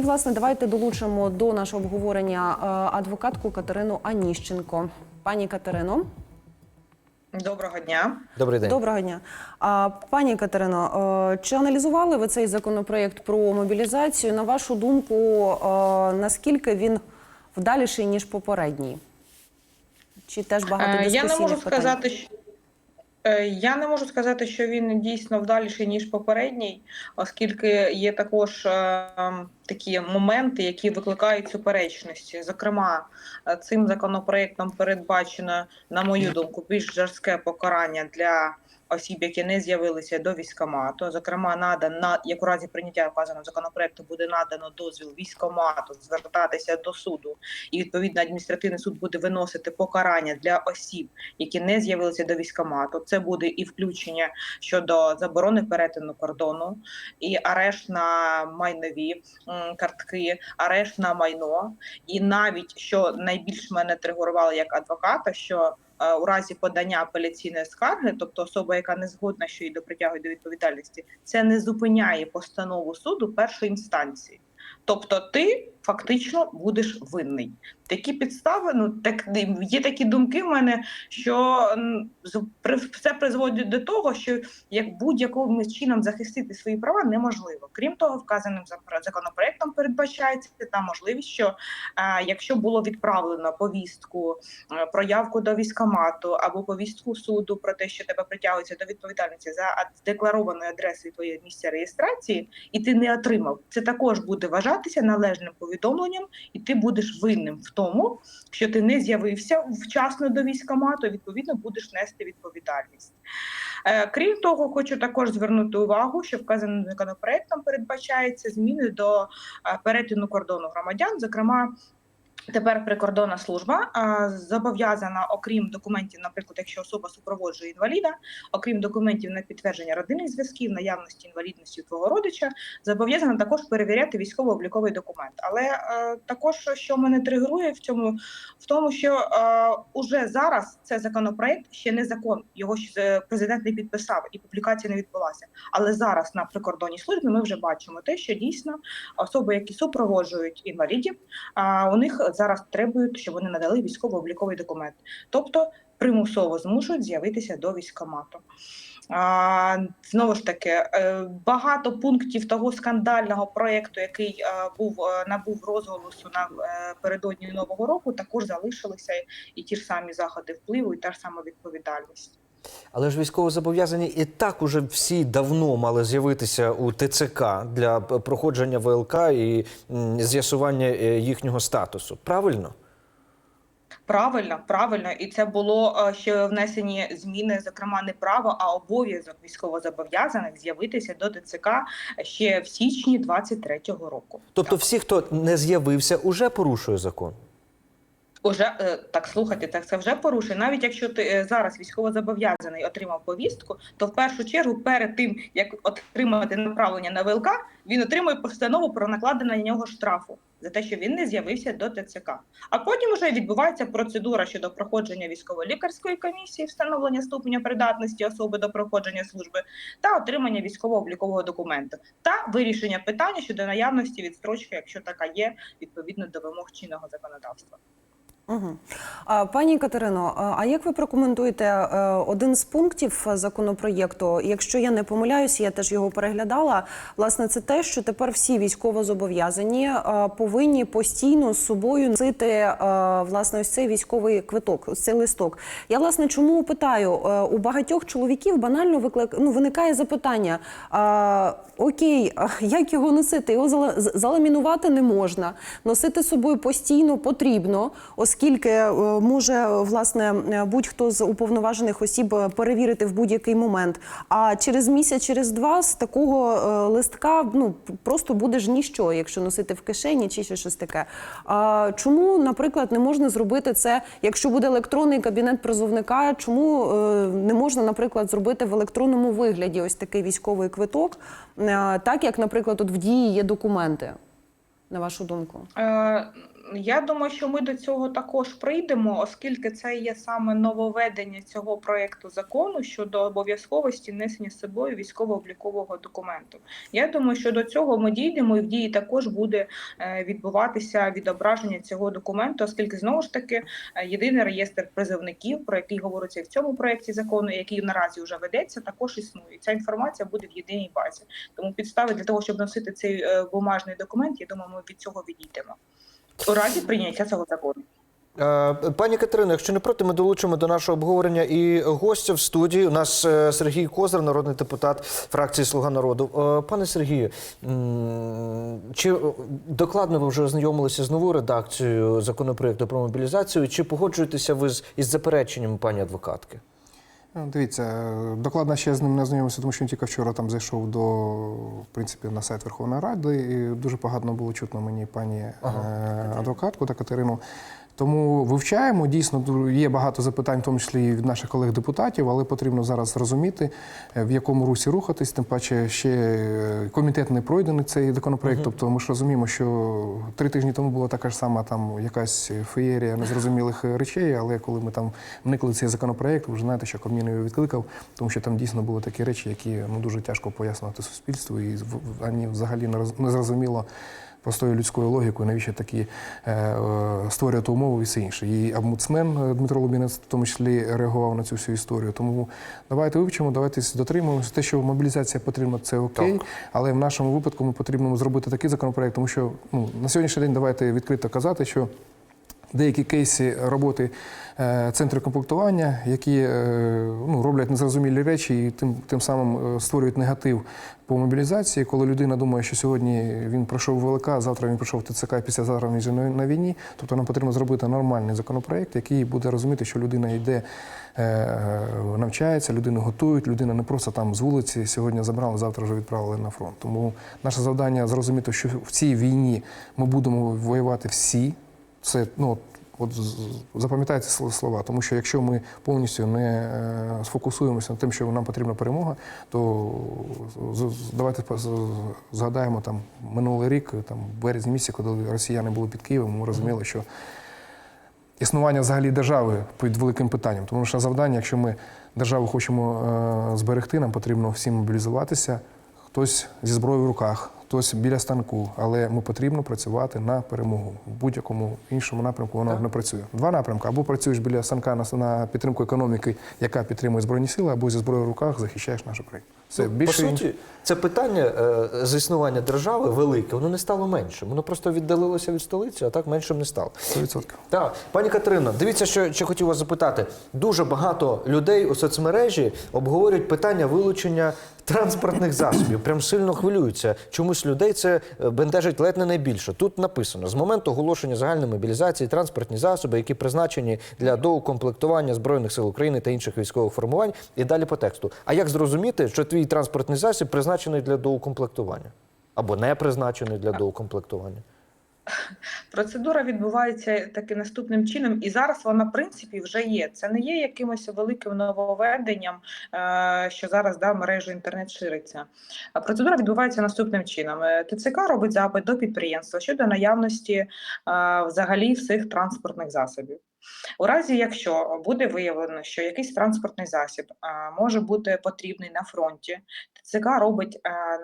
І власне давайте долучимо до нашого обговорення е, адвокатку Катерину Аніщенко. Пані Катерино, Доброго дня. Добрий день. доброго дня. А, пані Катерино, е, чи аналізували ви цей законопроект про мобілізацію? На вашу думку, е, наскільки він вдаліший ніж попередній? Чи теж багато дискусійних Я не можу питань? сказати, що я не можу сказати, що він дійсно вдаліший ніж попередній, оскільки є також ем, такі моменти, які викликають суперечності. Зокрема, е, цим законопроектом передбачено, на мою думку, більш жорстке покарання для осіб, які не з'явилися до військкомату. Зокрема, надано на як у разі прийняття вказаного законопроекту буде надано дозвіл військкомату звертатися до суду, і відповідно адміністративний суд буде виносити покарання для осіб, які не з'явилися до військкомату. Це буде і включення щодо заборони перетину кордону, і арешт на майнові м, картки, арешт на майно. І навіть що найбільш мене тригурувало як адвоката, що е, у разі подання апеляційної скарги, тобто особа, яка не згодна, що її допритягують до відповідальності, це не зупиняє постанову суду першої інстанції. Тобто, ти фактично будеш винний. Такі підстави, ну так є такі думки в мене, що це призводить до того, що як будь-яким чином захистити свої права неможливо. Крім того, вказаним законопроектом передбачається та можливість, що е, якщо було відправлено повістку, е, проявку до військкомату або повістку суду про те, що тебе притягується до відповідальності за декларованою адресою твоєї місця реєстрації, і ти не отримав, це також буде вважатися належним повідомленням, і ти будеш винним в тому, що ти не з'явився вчасно до військкомату, відповідно будеш нести відповідальність. Е, Крім того, хочу також звернути увагу, що вказаним законопроектом передбачається зміни до е, перетину кордону громадян, зокрема. Тепер прикордонна служба зобов'язана, окрім документів, наприклад, якщо особа супроводжує інваліда, окрім документів на підтвердження родинних зв'язків, наявності інвалідності твого родича, зобов'язана також перевіряти військово-обліковий документ. Але е, також, що мене тригерує в цьому, в тому, що е, уже зараз це законопроект ще не закон, його ще президент не підписав і публікація не відбулася. Але зараз на прикордонній службі ми вже бачимо те, що дійсно особи, які супроводжують інвалідів, а у них зараз требують, щоб вони надали військово-обліковий документ, тобто примусово змушують з'явитися до військкомату. А, знову ж таки, е, багато пунктів того скандального проєкту, який е, був е, набув розголосу на передодні нового року, також залишилися і ті ж самі заходи впливу, і та ж сама відповідальність. Але ж військовозобов'язані і так уже всі давно мали з'явитися у ТЦК для проходження ВЛК і з'ясування е, їхнього статусу. Правильно? Правильно, правильно, і це було е, ще внесені зміни, зокрема, не право, а обов'язок військовозобов'язаних з'явитися до ТЦК ще в січні 23-го року. Тобто, всі, хто не з'явився, уже порушує закон. Уже е, так слухайте, так це вже порушує. Навіть якщо ти е, зараз військовозобов'язаний отримав повістку, то в першу чергу, перед тим як отримати направлення на ВЛК, він отримує постанову про накладення на нього штрафу за те, що він не з'явився до ТЦК. А потім вже відбувається процедура щодо проходження військово-лікарської комісії, встановлення ступеня придатності особи до проходження служби та отримання військово-облікового документу та вирішення питання щодо наявності відстрочки, якщо така є, відповідно до вимог чинного законодавства. Пані Катерино, а- як ви прокоментуєте е, один з пунктів законопроєкту? Якщо я не помиляюся, я теж його переглядала. Власне, це те, що тепер всі військовозобов'язані е, повинні постійно з собою носити е, власне ось цей військовий квиток, ось цей листок. Я власне чому питаю у багатьох чоловіків банально виклик... ну, виникає запитання: а, окей, як його носити? Його зала- заламінувати не можна, носити з собою постійно потрібно, оскільки е, може власне будь-хто з уповноважених осіб е, перевірити в будь-який момент. А через місяць, через два з такого е, листка ну просто буде ж ніщо, якщо носити в кишені чи ще щось таке. А чому, наприклад, не можна зробити це, якщо буде електронний кабінет призовника? Чому не можна, наприклад, зробити в електронному вигляді ось такий військовий квиток, так як, наприклад, от в дії є документи? На вашу думку? Я думаю, що ми до цього також прийдемо, оскільки це є саме нововведення цього проекту закону щодо обов'язковості несення з собою військово-облікового документу. Я думаю, що до цього ми дійдемо, і в дії також буде е, відбуватися відображення цього документу, оскільки знову ж таки е, єдиний реєстр призовників, про який говориться в цьому проекті закону, який наразі вже ведеться, також існує. Ця інформація буде в єдиній базі. Тому підстави для того, щоб носити цей е, бумажний документ, я думаю, ми від цього відійдемо. У разі прийняття цього закону. Е, Пані Катерино, якщо не проти, ми долучимо до нашого обговорення і гостя в студії. У нас е, Сергій Козир, народний депутат фракції Слуга народу. Е, Пане Сергію, чи докладно ви вже ознайомилися з новою редакцією законопроекту про мобілізацію? Чи погоджуєтеся ви з із запереченнями пані адвокатки? Ну, Дивіться, е, докладно ще з ним не знайомився, тому що він тільки вчора там зайшов до в принципі на сайт Верховної Ради. І дуже погано було чутно мені пані ага. адвокатку та Катерину. Тому вивчаємо. Дійсно, є багато запитань, в тому числі і від наших колег-депутатів, але потрібно зараз зрозуміти, е, в якому русі рухатись. Тим паче, ще е, комітет не пройдений цей законопроект. Тобто, ми ж розуміємо, що три тижні тому була така ж сама там якась феєрія незрозумілих е, речей. Але коли ми там вникли в цей законопроект, ви ж знаєте, що Кабмін його відкликав, тому що там дійсно були такі речі, які ну дуже тяжко пояснювати суспільству, і ані взагалі не зрозуміло простою людською логікою, навіщо такі е, е, створювати умови і все інше. І омбудсмен е, Дмитро Лубінець в тому числі реагував на цю всю історію. Тому давайте вивчимо, давайте дотримуємося. Те, що мобілізація потрібна, це окей. Так. Але в нашому випадку ми потрібно зробити такий законопроект, тому що ну, на сьогоднішній день давайте відкрито казати, що деякі кейси роботи е, центрів комплектування, які е, ну, роблять незрозумілі речі і тим, тим самим е, створюють негатив по мобілізації, коли людина думає, що сьогодні він пройшов ВЛК, завтра він пройшов ТЦК, а післязавтра він вже на, війні. Тобто нам потрібно зробити нормальний законопроект, який буде розуміти, що людина йде, навчається, людину готують, людина не просто там з вулиці сьогодні забрали, завтра вже відправили на фронт. Тому наше завдання зрозуміти, що в цій війні ми будемо воювати всі. Це ну от- запам'ятайте слова, тому що якщо ми повністю не е, сфокусуємося на тим, що нам потрібна перемога, то давайте згадаємо там минулий рік, там березні місяці, коли росіяни були під Києвом, ми розуміли, що існування взагалі держави під великим питанням. Тому що завдання, якщо ми державу хочемо е, зберегти, нам потрібно всім мобілізуватися. Хтось зі зброєю в руках, хтось біля станку, але ми потрібно працювати на перемогу. В будь-якому іншому напрямку воно не працює. Два напрямки: або працюєш біля станка на, на підтримку економіки, яка підтримує збройні сили, або зі зброєю в руках захищаєш нашу країну. Це Ну, більше По суті, це питання е, з існування держави велике, воно не стало меншим. Воно просто віддалилося від столиці, а так меншим не стало. 100%. Так, пані Катерино, дивіться, що, що хотів вас запитати. Дуже багато людей у соцмережі обговорюють питання вилучення транспортних засобів. Прям сильно хвилюються. Чомусь людей це е, бентежить ледь не найбільше. Тут написано: з моменту оголошення загальної мобілізації транспортні засоби, які призначені для доукомплектування збройних сил України та інших військових формувань, і далі по тексту. А як зрозуміти, що твій транспортний засіб призначений для доукомплектування або не призначений для доукомплектування? Процедура відбувається таки наступним чином, і зараз вона в принципі вже є. Це не є якимось великим нововведенням, е, що зараз да, мережу інтернет шириться. Процедура відбувається наступним чином: Е, ТЦК робить запит до підприємства щодо наявності е, взагалі всіх транспортних засобів. У разі, якщо буде виявлено, що якийсь транспортний засіб може бути потрібний на фронті, ТЦК робить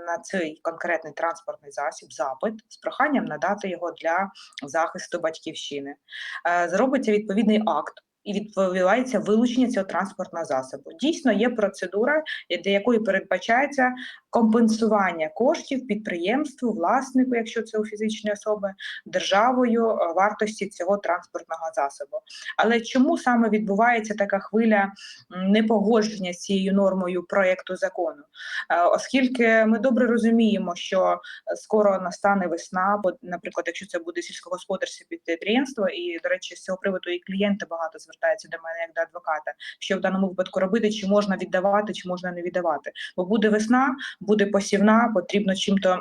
на цей конкретний транспортний засіб запит з проханням надати його для захисту батьківщини. Зробиться відповідний акт. І відбувається вилучення цього транспортного засобу. Дійсно, є процедура, для якої передбачається компенсування коштів підприємству, власнику, якщо це у фізичної особи, державою е, вартості цього транспортного засобу. Але чому саме відбувається така хвиля непогодження з цією нормою проєкту закону? Е, Оскільки ми добре розуміємо, що е, скоро настане весна, бо, наприклад, якщо це буде сільськогосподарське підприємство, і, до речі, з цього приводу і клієнти багато звертаються до мене як до адвоката, що в даному випадку робити, чи можна віддавати, чи можна не віддавати. Бо буде весна, буде посівна, потрібно чим-то.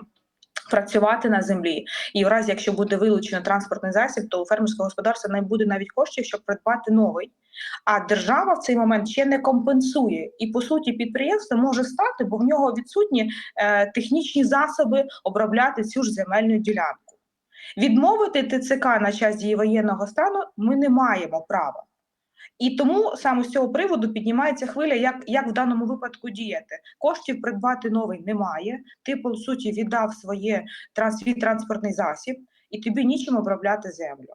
Працювати на землі, і в разі, якщо буде вилучено транспортний засіб, то у фермерського господарства не буде навіть коштів, щоб придбати новий. А держава в цей момент ще не компенсує. І по суті, підприємство може стати, бо в нього відсутні е, технічні засоби обробляти цю ж земельну ділянку. Відмовити ТЦК на час дії воєнного стану ми не маємо права. І тому саме з цього приводу піднімається хвиля, як, як в даному випадку діяти. Коштів придбати новий немає. Ти, по суті, віддав своє, свій транспортний засіб, і тобі нічим обробляти землю.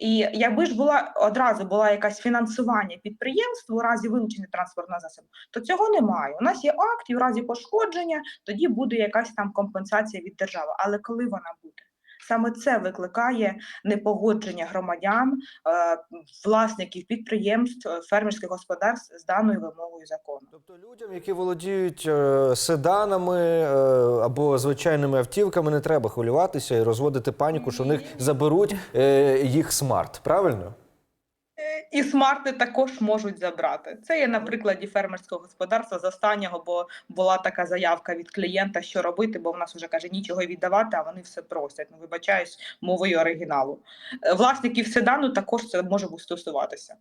І якби ж була одразу була якась фінансування підприємств у разі вилучення транспортного засобу, то цього немає. У нас є акт, і в разі пошкодження тоді буде якась там компенсація від держави. Але коли вона буде? Саме це викликає непогодження громадян, е, власників підприємств, е, фермерських господарств з даною вимогою закону. Тобто людям, які володіють е, седанами або звичайними автівками, не треба хвилюватися і розводити паніку, що в них заберуть їх смарт. Правильно? І смарти також можуть забрати. Це є на прикладі фермерського господарства з останнього, бо була така заявка від клієнта, що робити, бо в нас вже каже нічого віддавати, а вони все просять. Ну вибачаюсь мовою оригіналу. Е, Власників седану також це може стосуватися.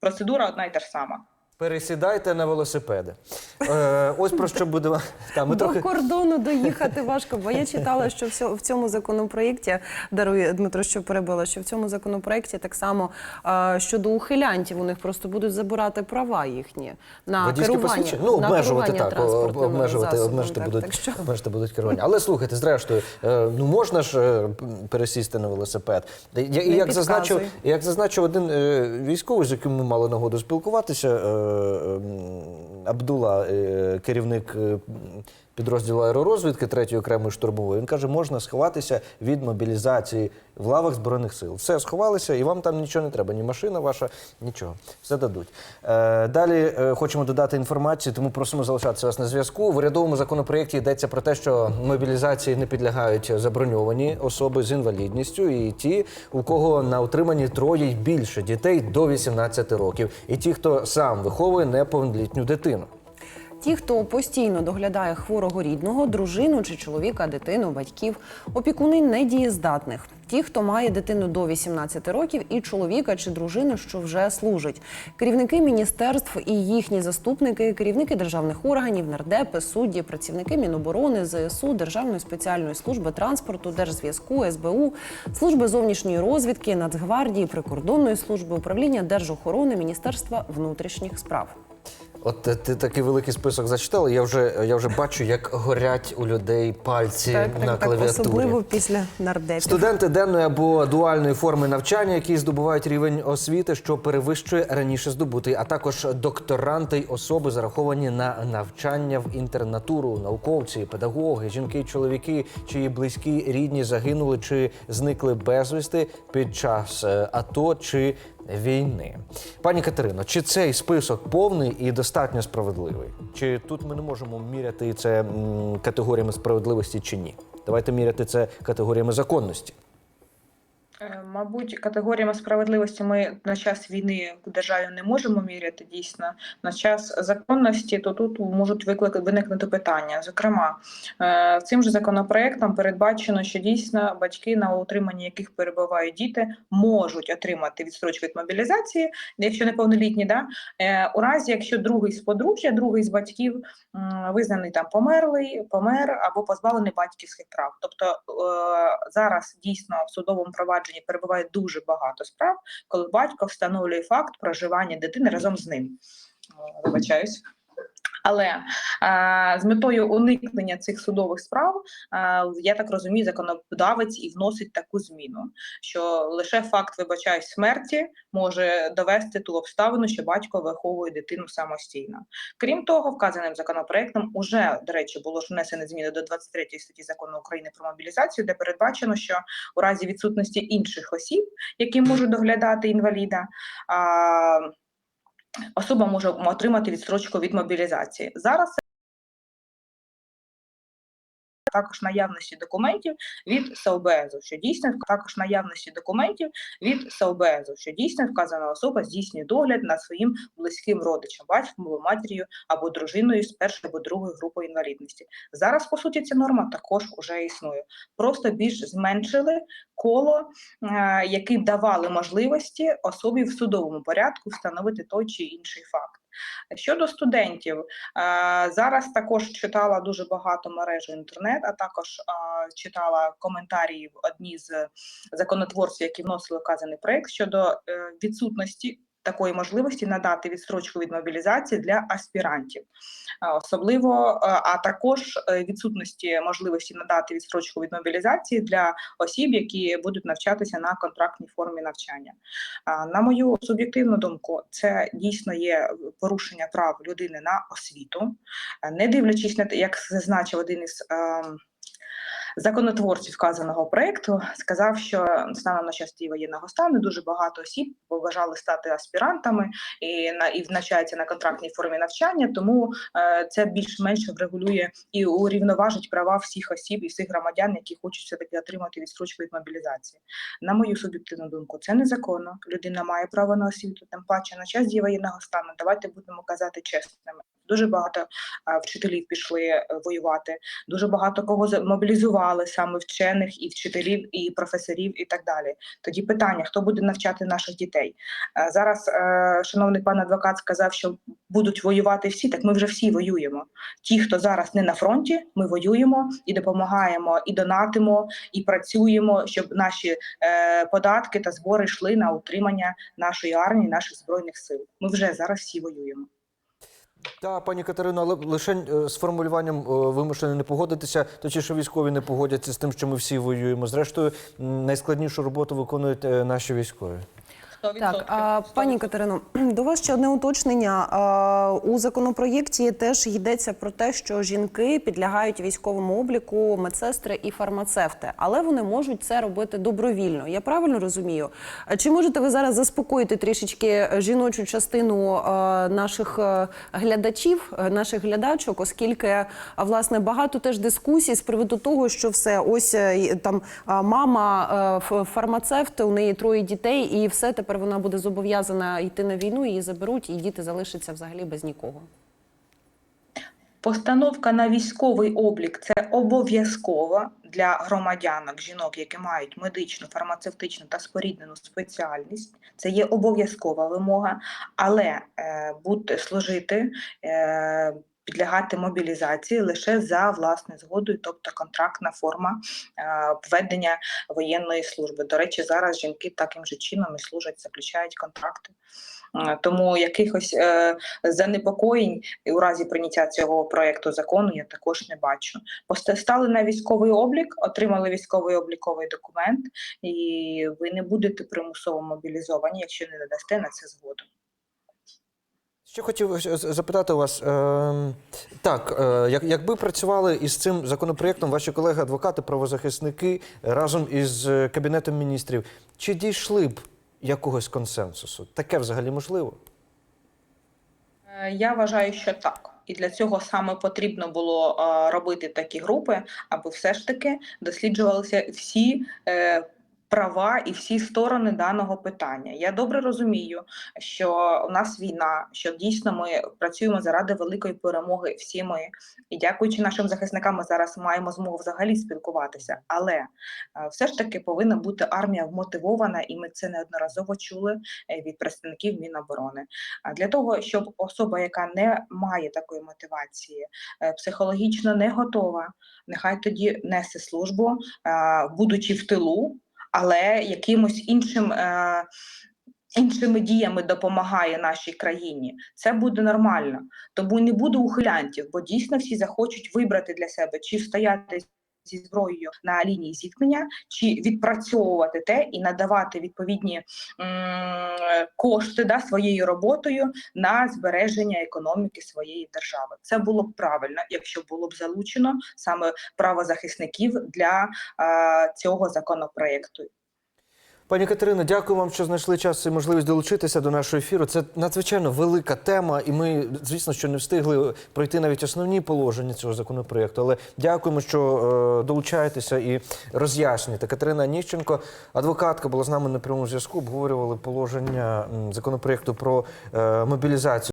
Процедура одна й та ж сама. Пересідайте на велосипеди. Е, ось про що будемо. Та, ми До трохи... кордону доїхати важко, бо я читала, що в цьому законопроєкті дарує Дмитро, що перебила, що в цьому законопроєкті так само а, щодо ухилянтів у них просто будуть забирати права їхні на Водійське керування? Ну, на обмежувати керування так, обмежувати, засобами, обмежити так, будуть, так що обмежити будуть керування. Але слухайте, зрештою, е, ну можна ж е, пересісти на велосипед. І, і як зазначив, як зазначив один е, військовий, з яким ми мали нагоду спілкуватися, е, Абдула, е, керівник е, підрозділу аеророзвідки 3-ї окремої штурмової, він каже, можна сховатися від мобілізації в лавах Збройних сил. Все, сховалися, і вам там нічого не треба, ні машина ваша, нічого. Все дадуть. Е, далі е, хочемо додати інформацію, тому просимо залишатися вас на зв'язку. В урядовому законопроєкті йдеться про те, що мобілізації не підлягають заброньовані особи з інвалідністю і ті, у кого на утриманні троє й більше дітей до 18 років, і ті, хто сам виховує неповнолітню дитину. Ті, хто постійно доглядає хворого рідного, дружину чи чоловіка, дитину, батьків, опікуни недієздатних. Ті, хто має дитину до 18 років, і чоловіка чи дружину, що вже служить, керівники міністерств і їхні заступники, керівники державних органів, нардепи, судді, працівники Міноборони, ЗСУ, Державної спеціальної служби транспорту, Держзв'язку, СБУ, служби зовнішньої розвідки, Нацгвардії, прикордонної служби, управління держохорони, Міністерства внутрішніх справ. От ти такий великий список зачитала. Я вже я вже бачу, як горять у людей пальці на клавіатурі. особливо після нардепів. Студенти денної або дуальної форми навчання, які здобувають рівень освіти, що перевищує раніше здобутий, а також докторанти й особи, зараховані на навчання в інтернатуру, науковці, педагоги, жінки, чоловіки, чиї близькі рідні загинули чи зникли безвісти під час е, АТО чи війни. Пані Катерино, чи цей список повний і достатньо справедливий? Чи тут ми не можемо міряти це категоріями справедливості чи ні? Давайте міряти це категоріями законності. Е, Мабуть, категоріями справедливості ми на час війни в державі не можемо міряти дійсно. На час законності, то тут можуть виклик- виникнути питання. Зокрема, е, цим же законопроектом передбачено, що дійсно батьки, на утриманні яких перебувають діти, можуть отримати відстрочку від мобілізації, якщо неповнолітні, да? Е, у разі, якщо другий з подружжя, другий з батьків визнаний там померлий, помер або позбавлений батьківських прав. Тобто зараз дійсно в судовому провадженні перебуває дуже багато справ, коли батько встановлює факт проживання дитини разом з ним. Е, Вибачаюсь. Але е, з метою уникнення цих судових справ, е, я так розумію, законодавець і вносить таку зміну, що лише факт вибачаюсь смерті може довести ту обставину, що батько виховує дитину самостійно. Крім того, вказаним законопроектом уже, до речі, було ж внесені зміни до 23 статті закону України про мобілізацію, де передбачено, що у разі відсутності інших осіб, які можуть доглядати інваліда, а, особа може отримати відстрочку від мобілізації. Зараз також наявності документів від СОБЕЗу, що дійсно також наявності документів від СОБЕЗу, що дійсно вказана особа здійснює догляд над своїм близьким родичем, батьком або матір'ю або дружиною з першої або другої групи інвалідності. Зараз, по суті, ця норма також уже існує. Просто більш зменшили коло, е, які давали можливості особі в судовому порядку встановити той чи інший факт. Щодо студентів, е, зараз також читала дуже багато мережу інтернет, а також е, читала коментарі в одні з законотворців, які вносили вказаний проект щодо е, відсутності такої можливості надати відстрочку від мобілізації для аспірантів, особливо, е, а також е, відсутності можливості надати відстрочку від мобілізації для осіб, які будуть навчатися на контрактній формі навчання. На мою суб'єктивну думку, це дійсно є порушення прав людини на освіту, Е, не дивлячись на те, як зазначив один із. Законотворців вказаного проекту сказав, що станом на час дії воєнного стану дуже багато осіб побажали стати аспірантами і на і навчаються на контрактній формі навчання, тому е, це більш-менш врегулює і урівноважить права всіх осіб і всіх громадян, які хочуть все таки отримати відстрочку від мобілізації. На мою суб'єктивну думку, це незаконно. Людина має право на освіту, тим паче на час дії воєнного стану. Давайте будемо казати чесними. Дуже багато вчителів пішли е, воювати. Дуже багато кого мобілізували саме вчених і вчителів, і професорів, і так далі. Тоді питання: хто буде навчати наших дітей? Е, Зараз е, шановний пан адвокат сказав, що будуть воювати всі. Так ми вже всі воюємо. Ті, хто зараз не на фронті, ми воюємо і допомагаємо, і донатимо, і працюємо, щоб наші е, податки та збори йшли на утримання нашої армії, наших збройних сил. Ми вже зараз всі воюємо. Так, пані Катерино, але лише е, з формулюванням е, вимушено не погодитися, точніше військові не погодяться з тим, що ми всі воюємо. Зрештою, найскладнішу роботу виконують е, наші військові. 100%. Так, а, пані Катерино, до вас ще одне уточнення. А, У законопроєкті теж йдеться про те, що жінки підлягають військовому обліку медсестри і фармацевти, але вони можуть це робити добровільно. Я правильно розумію? А Чи можете ви зараз заспокоїти трішечки жіночу частину е, наших глядачів, наших глядачок, оскільки а, власне багато теж дискусій з приводу того, що все ось е, там а, мама е, фармацевт, у неї троє дітей, і все тепер вона буде зобов'язана йти на війну, її заберуть, і діти залишаться взагалі без нікого. Постановка на військовий облік це обов'язково для громадянок, жінок, які мають медичну, фармацевтичну та споріднену спеціальність. Це є обов'язкова вимога, але е, бути служити. Е, Підлягати мобілізації лише за власною згодою, тобто контрактна форма е, введення воєнної служби. До речі, зараз жінки таким же чином і служать, заключають контракти. Е, Тому якихось е, занепокоєнь у разі прийняття цього проекту закону я також не бачу. Поста- Стали на військовий облік, отримали військовий обліковий документ, і ви не будете примусово мобілізовані, якщо не надасте на це згоду. Ще хотів е, запитати вас, е, так, е, як, якби працювали із цим законопроєктом ваші колеги-адвокати, правозахисники разом із е, Кабінетом міністрів, чи дійшли б якогось консенсусу? Таке взагалі можливо? Е, Я вважаю, що так. І для цього саме потрібно було робити такі групи, аби все ж таки досліджувалися всі е, права і всі сторони даного питання. Я добре розумію, що у нас війна, що дійсно ми працюємо заради великої перемоги всі ми. І дякуючи нашим захисникам, ми зараз маємо змогу взагалі спілкуватися. Але е, все ж таки повинна бути армія вмотивована, і ми це неодноразово чули е, від представників Міноборони. А для того, щоб особа, яка не має такої мотивації, е, психологічно не готова, нехай тоді несе службу, будучи в тилу, але якимось іншим. е, Іншими діями допомагає нашій країні, це буде нормально. Тому не буде ухилянтів, бо дійсно всі захочуть вибрати для себе чи стояти зі зброєю на лінії зіткнення, чи відпрацьовувати те і надавати відповідні кошти да, своєю роботою на збереження економіки своєї держави. Це було б правильно, якщо було б залучено саме правозахисників для цього законопроекту. Пані Катерино, дякую вам, що знайшли час і можливість долучитися до нашого ефіру. Це надзвичайно велика тема, і ми, звісно, що не встигли пройти навіть основні положення цього законопроекту. Але дякуємо, що е, долучаєтеся і роз'яснюєте. Катерина Ніщенко, адвокатка, була з нами на прямому зв'язку. Обговорювали положення законопроекту про е, мобілізацію.